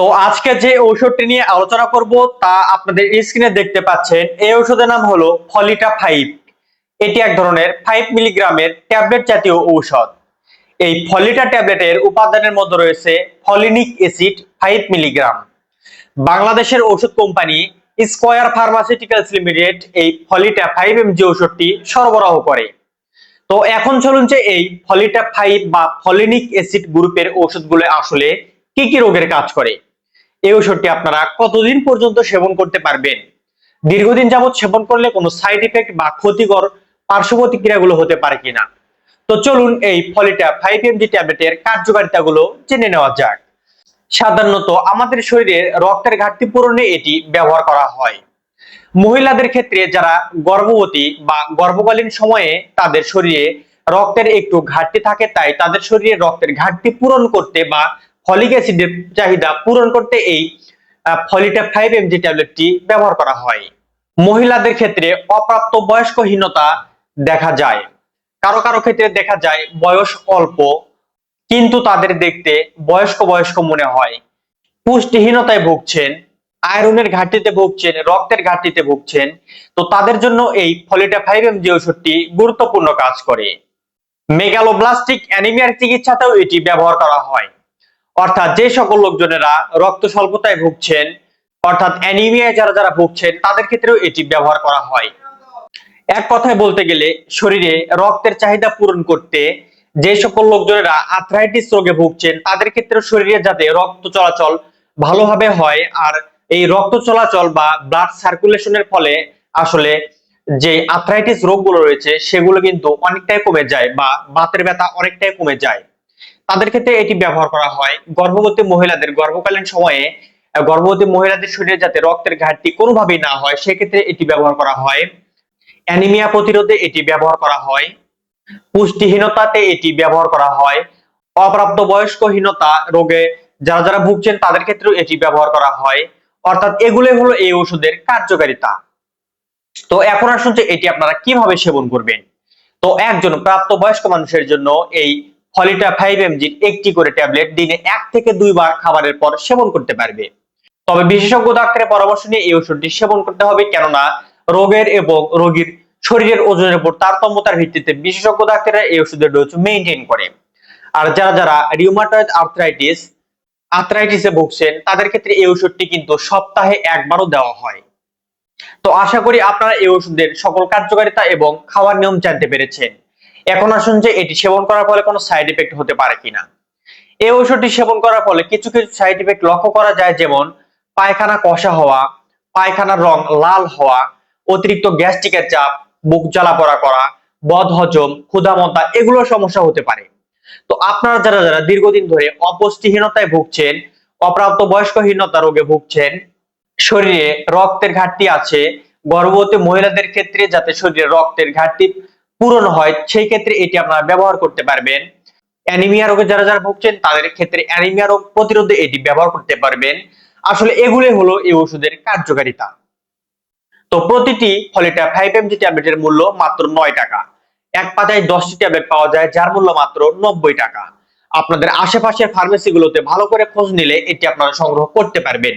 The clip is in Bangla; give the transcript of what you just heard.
তো আজকে যে ঔষধটি নিয়ে আলোচনা করব তা আপনাদের স্ক্রিনে দেখতে পাচ্ছেন। এই ঔষধের নাম হলো ফলিটা ফাইভ। এটি এক ধরনের ফাইভ মিলিগ্রামের ট্যাবলেট জাতীয় ঔষধ। এই ফলিটা ট্যাবলেটের উপাদানের মধ্যে রয়েছে ফলিনিক অ্যাসিড ফাইভ মিলিগ্রাম। বাংলাদেশের ওষুধ কোম্পানি স্কোয়ার ফার্মাসিউটিক্যালস লিমিটেড এই ফলিটা ফাইভ এমজি ঔষধটি সরবরাহ করে। তো এখন চলুন যে এই ফলিটা ফাইভ বা ফলিনিক অ্যাসিড গ্রুপের ওষুধগুলো আসলে কি কি রোগের কাজ করে। এই ওষুধটি আপনারা কতদিন পর্যন্ত সেবন করতে পারবেন? দীর্ঘদিন যাবত সেবন করলে কোনো সাইড ইফেক্ট বা ক্ষতিকর পার্শ্ব প্রতিক্রিয়াগুলো হতে পারে কিনা? তো চলুন এই ফলিটা ফাইভ এমজি ট্যাবলেটের কার্যকারিতাগুলো জেনে নেওয়া যাক। সাধারণত আমাদের শরীরে রক্তের ঘাটতি পূরণে এটি ব্যবহার করা হয়। মহিলাদের ক্ষেত্রে যারা গর্ভবতী বা গর্ভকালীন সময়ে তাদের শরীরে রক্তের একটু ঘাটতি থাকে, তাই তাদের শরীরে রক্তের ঘাটতি পূরণ করতে বা ফলিক অ্যাসিডের চাহিদা পূরণ করতে এই ফলিটা ফাইভ এমজি ট্যাবলেটটি ব্যবহার করা হয়। মহিলাদের ক্ষেত্রে অপ্রাপ্ত বয়স্কহীনতা দেখা যায়। কারও কারও ক্ষেত্রে দেখা যায় বয়স অল্প, কিন্তু তাদের দেখতে বয়স্ক বয়স্ক মনে হয়। পুষ্টিহীনতায় ভুগছেন, আয়রনের ঘাটতিতে ভুগছেন, রক্তের ঘাটতিতে ভুগছেন, তো তাদের জন্য এই ফলিটা ফাইভ এমজি ওষুধটি গুরুত্বপূর্ণ কাজ করে। মেগালোব্লাস্টিক অ্যানিমিয়ার চিকিৎসাতেও এটি ব্যবহার করা হয়। অর্থাৎ যে সকল লোকজনেরা রক্ত স্বল্পতায় ভুগছেন, অর্থাৎ অ্যানিমিয়ায় যারা যারা ভুগছেন, তাদের ক্ষেত্রেও এটি ব্যবহার করা হয়। এক কথায় বলতে গেলে, শরীরে রক্তের চাহিদা পূরণ করতে যে সকল লোকজনেরা আর্থ্রাইটিস রোগে ভুগছেন, তাদের ক্ষেত্রে শরীরে যাতে রক্ত চলাচল ভালোভাবে হয়, আর এই রক্ত চলাচল বা ব্লাড সার্কুলেশনের ফলে আসলে যে আর্থ্রাইটিস রোগগুলো রয়েছে, সেগুলো কিন্তু অনেকটাই কমে যায় বা বাতের ব্যথা অনেকটাই কমে যায়। তাদের ক্ষেত্রে এটি ব্যবহার করা হয়। গর্ভবতী মহিলাদের গর্ভকালীন সময়ে গর্ভবতী মহিলাদের শরীরে যাতে রক্তের ঘাটতি কোনোভাবেই না হয়, সেক্ষেত্রে এটি ব্যবহার করা হয়। অ্যানিমিয়া প্রতিরোধে এটি ব্যবহার করা হয়। পুষ্টিহীনতাতে এটি ব্যবহার করা হয়। অপ্রাপ্ত বয়স্কহীনতা রোগে যারা যারা ভুগছেন, তাদের ক্ষেত্রেও এটি ব্যবহার করা হয়। অর্থাৎ এগুলোই হলো এই ওষুধের কার্যকারিতা। তো এখন আসুন যে এটি আপনারা কীভাবে সেবন করবেন। তো একজন প্রাপ্ত বয়স্ক মানুষের জন্য এই ফলিটা ফাইভ এমজি একটি করে ট্যাবলেট দিনে এক থেকে দুইবার খাবারের পর সেবন করতে পারবে। তবে বিশেষজ্ঞ ডাক্তারের পরামর্শ নিয়ে এই ওষুধটি সেবন করতে হবে, কেননা রোগের এবং রোগীর শরীরের ওজনের উপর তারতম্যতার ভিত্তিতে বিশেষজ্ঞ ডাক্তাররা এই ওষুধের ডোজ মেনটেন করে। আর যারা যারা রিউমাটয়েড আর্থ্রাইটিস আর্থ্রাইটিসে ভুগছেন, তাদের ক্ষেত্রে এই ওষুধটি কিন্তু সপ্তাহে একবারও দেওয়া হয়। তো আশা করি আপনারা এই ওষুধের সকল কার্যকারিতা এবং খাওয়ার নিয়ম জানতে পেরেছেন। এখন আসুন যে এটি সেবন করার ফলে কোনো সাইড এফেক্ট হতে পারে কিনা। এই ওষুধটি সেবন করার ফলে কিছু কিছু সাইড এফেক্ট লক্ষ্য করা যায়, যেমন পায়খানা কষা হওয়া, পায়খানার রং লাল হওয়া, অতিরিক্ত গ্যাস্ট্রিকের চাপ, বুক জ্বালা পড়া করা বদ হজম ক্ষুধামতা এগুলো সমস্যা হতে পারে। তো আপনারা যারা যারা দীর্ঘদিন ধরে অপুষ্টিহীনতায় ভুগছেন, অপ্রাপ্ত বয়স্কহীনতা রোগে ভুগছেন, শরীরে রক্তের ঘাটতি আছে, গর্ভবতী মহিলাদের ক্ষেত্রে যাতে শরীরে রক্তের ঘাটতি পূরণ হয়, সেই ক্ষেত্রে এটি আপনারা ব্যবহার করতে পারবেন। অ্যানিমিয়া রোগে যারা যারা ভুগছেন, তাদের ক্ষেত্রে অ্যানিমিয়া রোগ প্রতিরোধে এটি ব্যবহার করতে পারবেন। আসলে এগুলোই হলো এই ওষুধের কার্যকারিতা। তো প্রতিটি ফলিটা ফাইভ এমজি ট্যাবলেটের মূল্য মাত্র নয় টাকা। এক পাতায় দশটি ট্যাবলেট পাওয়া যায়, যার মূল্য মাত্র নব্বই টাকা। আপনাদের আশেপাশের ফার্মেসিগুলোতে ভালো করে খোঁজ নিলে এটি আপনারা সংগ্রহ করতে পারবেন।